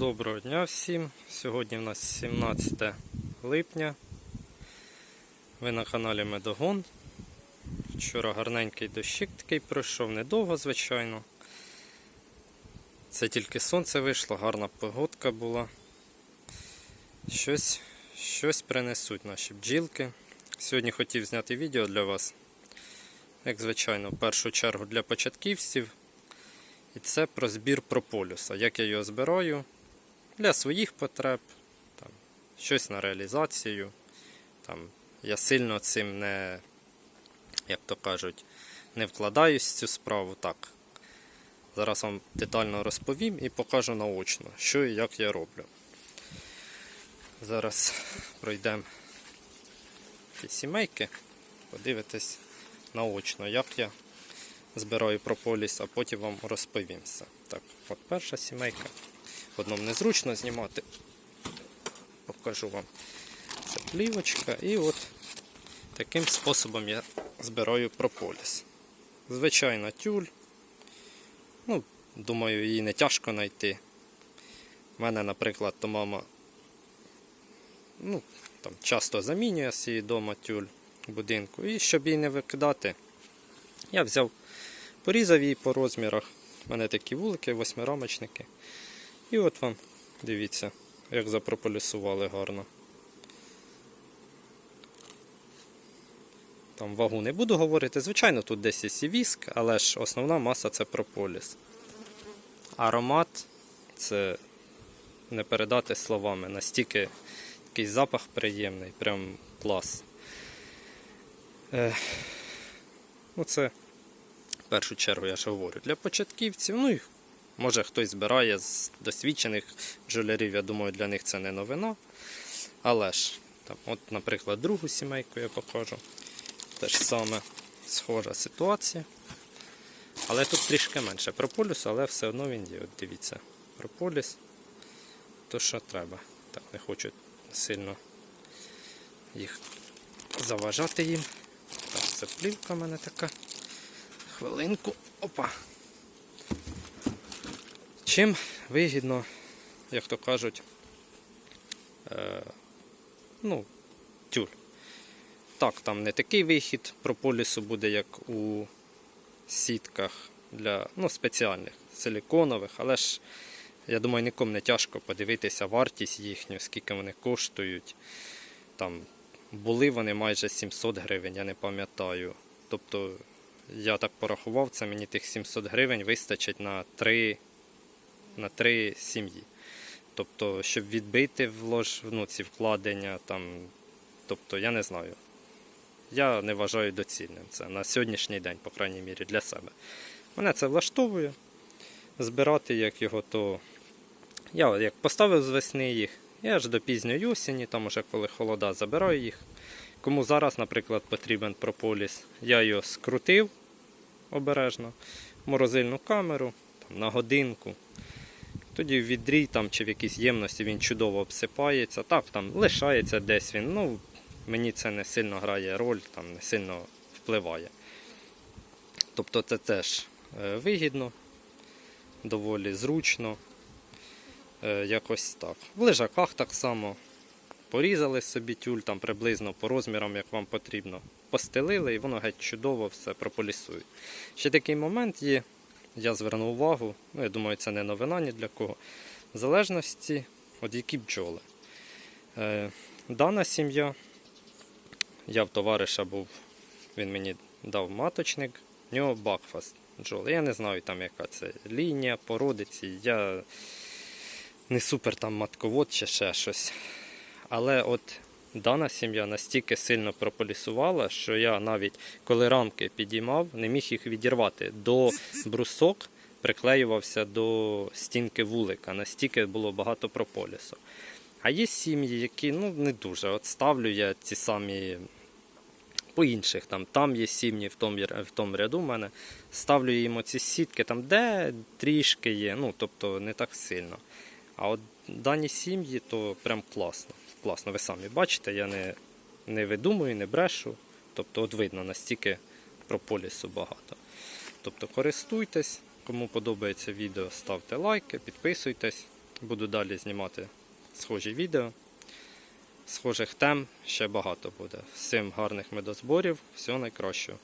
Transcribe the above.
Доброго дня всім. Сьогодні в нас 17 липня. Ви на каналі Медогон. Вчора гарненький дощик такий пройшов, недовго, звичайно. Це тільки сонце вийшло, гарна погодка була. Щось, щось принесуть наші бджілки. Сьогодні хотів зняти відео для вас. Як звичайно, в першу чергу для початківців. І це про збір прополюса. Як я його збираю для своїх потреб, там, щось на реалізацію. Там, я сильно цим не, як то кажуть, не вкладаюсь в цю справу. Так. Зараз вам детально розповім і покажу наочно, що і як я роблю. Зараз пройдемо ті сімейки, подивитись наочно, як я збираю прополіс, а потім вам розповім все. Так, от перша сімейка. Одному незручно знімати. Покажу вам. Це плівочка. І от таким способом я збираю прополіс. Звичайна тюль. Ну, думаю, її не тяжко знайти. У мене, наприклад, то мама ну, там, часто замінює свій дома тюль в будинку. І щоб її не викидати, я взяв, порізав її по розмірах. У мене такі вулики, восьмирамочники. І от вам, дивіться, як запрополісували гарно. Там вагу не буду говорити. Звичайно, тут десь є і віск, але ж основна маса це прополіс. Аромат це не передати словами. Настільки такий запах приємний, прям клас. Е, ну це в першу чергу я ж говорю для початківців. Ну і може хтось збирає з досвідчених бджолярів, я думаю, для них це не новина. Але ж, там, от, наприклад, другу сімейку я покажу. Теж саме схожа ситуація. Але тут трішки менше прополісу, але все одно він є. От дивіться, прополіс, то що треба. Так, не хочу сильно їх заважати їм. Так, це плівка в мене така. Хвилинку. Опа. Чим вигідно, як то кажуть, е, ну, тюль. Так, там не такий вихід прополісу буде, як у сітках для ну, спеціальних, силіконових, але ж я думаю, нікому не тяжко подивитися вартість їхню, скільки вони коштують. Там були вони майже 700 гривень, я не пам'ятаю. Тобто, я так порахував, це мені тих 700 гривень вистачить на 3, на 3 сім'ї. Тобто, щоб відбити влож, ну, ці вкладення, там, тобто, я не знаю. Я не вважаю доцільним це на сьогоднішній день, по крайній мірі, для себе. Мене це влаштовує. Збирати як його, то я як поставив з весни їх, я аж до пізньої осені, там уже коли холода, забираю їх. Кому зараз, наприклад, потрібен прополіс, я його скрутив обережно, морозильну камеру там, на годинку. Тоді в відрій там, чи в якійсь ємності він чудово обсипається. Так, там лишається десь він. Ну, мені це не сильно грає роль, там не сильно впливає. Тобто це теж е, вигідно, доволі зручно. Е, Якось так. В лежаках так само. Порізали собі тюль там приблизно по розмірам, як вам потрібно. Постелили і воно геть чудово все прополісує. Ще такий момент є, я звернув увагу, ну я думаю, це не новина ні для кого. В залежності від які бджоли. Е, дана сім'я, я в товариша був, він мені дав маточник, в нього бакфаст бджоли. Я не знаю там яка це лінія, породиці. Я не супер там матковод чи ще щось. Але от дана сім'я настільки сильно прополісувала, що я навіть коли рамки підіймав, не міг їх відірвати. До брусок приклеювався до стінки вулика, настільки було багато прополісу. А є сім'ї, які ну, не дуже. От ставлю я ці самі по інших. Там там є сім'ї в тому, в тому ряду в мене. Ставлю їм оці сітки, там де трішки є, ну тобто не так сильно. А от дані сім'ї, то прям класно. Класно, ви самі бачите, я не, не видумую, не брешу. Тобто, от видно, настільки прополісу багато. Тобто користуйтесь, кому подобається відео, ставте лайки, підписуйтесь. Буду далі знімати схожі відео. Схожих тем ще багато буде. Всім гарних медозборів, всього найкращого.